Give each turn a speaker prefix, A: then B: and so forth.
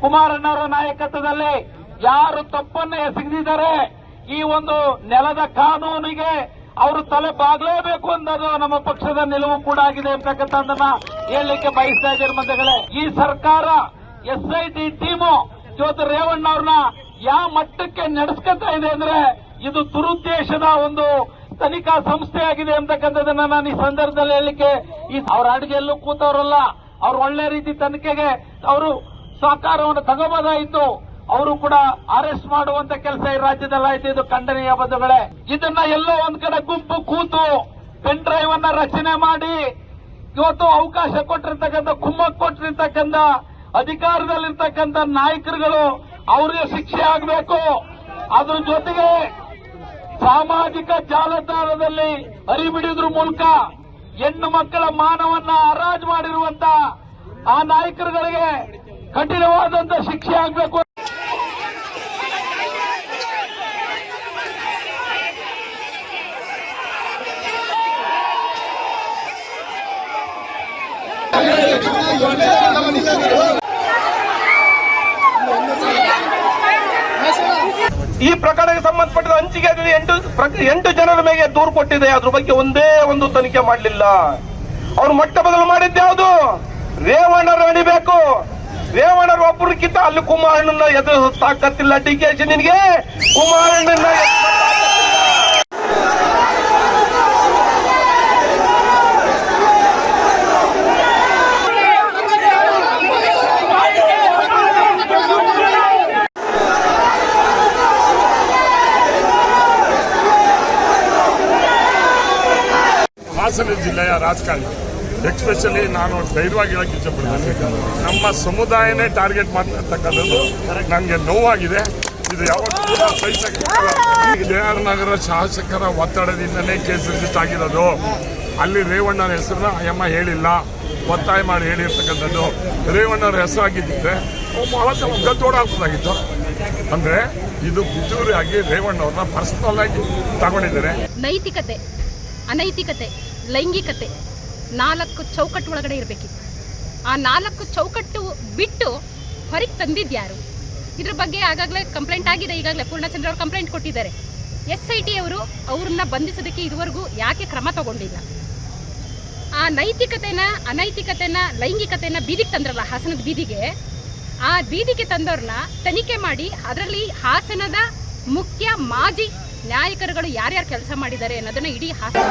A: ಕುಮಾರಣ್ಣವರ ನಾಯಕತ್ವದಲ್ಲಿ ಯಾರು ತಪ್ಪನ್ನ ಎಸಗಿದ್ದಾರೆ ಈ ಒಂದು ನೆಲದ ಕಾನೂನಿಗೆ ಅವರು ತಲೆ ಬಾಗಲೇಬೇಕು ಅನ್ನೋದು ನಮ್ಮ ಪಕ್ಷದ ನಿಲುವು ಕೂಡ ಆಗಿದೆ ಅಂತಕ್ಕಂಥದ್ದನ್ನ ಹೇಳಲಿಕ್ಕೆ ಬಯಸ್ತಾ ಇದ್ದಾರೆ ಮಧ್ಯಗಳೇ ಈ ಸರ್ಕಾರ ಎಸ್ಐಟಿ ಟೀಮು ಜ್ಯೋತಿ ರೇವಣ್ಣ ಅವ್ರನ್ನ ಯಾವ ಮಟ್ಟಕ್ಕೆ ನಡೆಸ್ಕೊತಾ ಇದೆ ಅಂದ್ರೆ ಇದು ದುರುದ್ದೇಶದ ಒಂದು ತನಿಖಾ ಸಂಸ್ಥೆಯಾಗಿದೆ ಅಂತಕ್ಕಂಥದ್ದನ್ನ ನಾನು ಈ ಸಂದರ್ಭದಲ್ಲಿ ಈ ಅವ್ರ ಅಡುಗೆಯಲ್ಲೂ ಕೂತವರಲ್ಲ. ಅವ್ರು ಒಳ್ಳೆ ರೀತಿ ತನಿಖೆಗೆ ಅವರು ಸಹಕಾರವನ್ನು ತಗೋಬೋದಾಯಿತು. ಅವರು ಕೂಡ ಅರೆಸ್ಟ್ ಮಾಡುವಂತ ಕೆಲಸ ಈ ರಾಜ್ಯದಲ್ಲಿ ಆಯ್ತು. ಇದು ಖಂಡನೀಯ ಬದುಗಳೇ ಇದನ್ನ ಎಲ್ಲೋ ಒಂದ್ ಕಡೆ ಗುಂಪು ಕೂತು ಪೆನ್ ಡ್ರೈವ್ ಅನ್ನ ರಚನೆ ಮಾಡಿ ಇವತ್ತು ಅವಕಾಶ ಕೊಟ್ಟಿರ್ತಕ್ಕಂಥ ಕುಮ್ಮಕ್ ಕೊಟ್ಟಿರ್ತಕ್ಕಂಥ, ಅಧಿಕಾರದಲ್ಲಿರ್ತಕ್ಕಂಥ ನಾಯಕರುಗಳು ಅವರಿಗೆ ಶಿಕ್ಷೆ ಆಗಬೇಕು. ಅದ್ರ ಜೊತೆಗೆ ಸಾಮಾಜಿಕ ಜಾಲತಾಣದಲ್ಲಿ ಹರಿಬಿಡಿದ್ರ ಮೂಲಕ ಹೆಣ್ಣು ಮಕ್ಕಳ ಮಾನವನ್ನ ಹರಾಜು ಮಾಡಿರುವಂತ ಆ ನಾಯಕರುಗಳಿಗೆ ಕಠಿಣವಾದಂತಹ ಶಿಕ್ಷೆ ಆಗಬೇಕು
B: ಈ ಪ್ರಕರಣಕ್ಕೆ ಸಂಬಂಧಪಟ್ಟ ಹಂಚಿಕೆ ಎಂಟು ಎಂಟು ಜನರ ಮೇಲೆ ದೂರು ಕೊಟ್ಟಿದೆ. ಅದ್ರ ಬಗ್ಗೆ ಒಂದೇ ಒಂದು ತನಿಖೆ ಮಾಡಲಿಲ್ಲ. ಅವ್ರು ಮೊಟ್ಟ ಬದಲು ಮಾಡಿದ್ದು ಯಾವುದು? ರೇವಣ್ಣರು ಅಣಿಬೇಕು ರೇವಣ್ಣರು ಒಬ್ಬರಿಗಿಂತ ಅಲ್ಲಿ ಕುಮಾರಣ್ಣನ ಎದುರು ತಾಕತ್ತಿಲ್ಲ ಡಿ ಕೆ ಶಿ ನಿನಗೆ. ಕುಮಾರಣ್ಣನ ಎದುರಿಸೋ ತಾಕತ್ತಿಲ್ಲ.
C: ಹಾಸನ ಜಿಲ್ಲೆಯ ರಾಜಕಾರಣಿ. ಎಕ್ಸ್ಪೆಷಲಿ ನಾನು ಧೈರ್ಯವಾಗಿ ಹೇಳಕ್ಕೆ ಇಷ್ಟಪಡ್ತೀನಿ ನಮ್ಮ ಸಮುದಾಯನೇ ಟಾರ್ಗೆಟ್ ಮಾಡ್ತಕ್ಕಂಥದ್ದು ನನಗೆ ನೋವಾಗಿದೆ. ಇದು ಯಾವತ್ತೂ ಆರ್ ನಗರ ಶಾಸಕರ ಒತ್ತಡದಿಂದನೇ ಕೇಸ್ ರಿಜಿಸ್ಟರ್ ಆಗಿರೋದು. ಅಲ್ಲಿ ರೇವಣ್ಣನ ಹೆಸರನ್ನ ಅಯ್ಯಮ್ಮ ಹೇಳಿಲ್ಲ. ಒತ್ತಾಯ ಮಾಡಿ ಹೇಳಿರ್ತಕ್ಕಂಥದ್ದು. ರೇವಣ್ಣವ್ರ ಹೆಸರಾಗಿದ್ದಿದ್ರೆ ಬಹಳ ಗದ್ದೋಡಾಗ್ಬೋದಾಗಿತ್ತು ಅಂದ್ರೆ ಇದು ಬಿಜೂರಿಯಾಗಿ ರೇವಣ್ಣವ್ರನ್ನ ಪರ್ಸನಲ್ ಆಗಿ ತಗೊಂಡಿದ್ದಾರೆ.
D: ನೈತಿಕತೆ, ಅನೈತಿಕತೆ. ಲೈಂಗಿಕತೆ ನಾಲ್ಕು ಚೌಕಟ್ಟು ಒಳಗಡೆ ಇರಬೇಕಿತ್ತು. ಆ ನಾಲ್ಕು ಚೌಕಟ್ಟು ಬಿಟ್ಟು ಹೊರಗೆ ತಂದಿದ್ಯಾರು? ಇದ್ರ ಬಗ್ಗೆ ಆಗಾಗಲೇ ಕಂಪ್ಲೇಂಟ್ ಆಗಿದೆ, ಈಗಾಗಲೇ ಪೂರ್ಣಚಂದ್ರ ಅವರು ಕಂಪ್ಲೇಂಟ್ ಕೊಟ್ಟಿದ್ದಾರೆ. ಎಸ್ ಐ ಟಿ ಅವರು ಅವ್ರನ್ನ ಬಂಧಿಸೋದಕ್ಕೆ ಇದುವರೆಗೂ ಯಾಕೆ ಕ್ರಮ ತಗೊಂಡಿಲ್ಲ? ಆ ನೈತಿಕತೆನ, ಅನೈತಿಕತೆನ, ಲೈಂಗಿಕತೆನ ಬೀದಿಗೆ ತಂದ್ರಲ್ಲ ಹಾಸನದ ಬೀದಿಗೆ, ಆ ಬೀದಿಗೆ ತಂದವ್ರನ್ನ ತನಿಖೆ ಮಾಡಿ ಅದರಲ್ಲಿ ಹಾಸನದ ಮುಖ್ಯ ಮಾಜಿ ನಾಯಕರುಗಳು ಯಾರ್ಯಾರು ಕೆಲಸ ಮಾಡಿದ್ದಾರೆ ಅನ್ನೋದನ್ನ ಇಡೀ
E: ಹಾಕಿ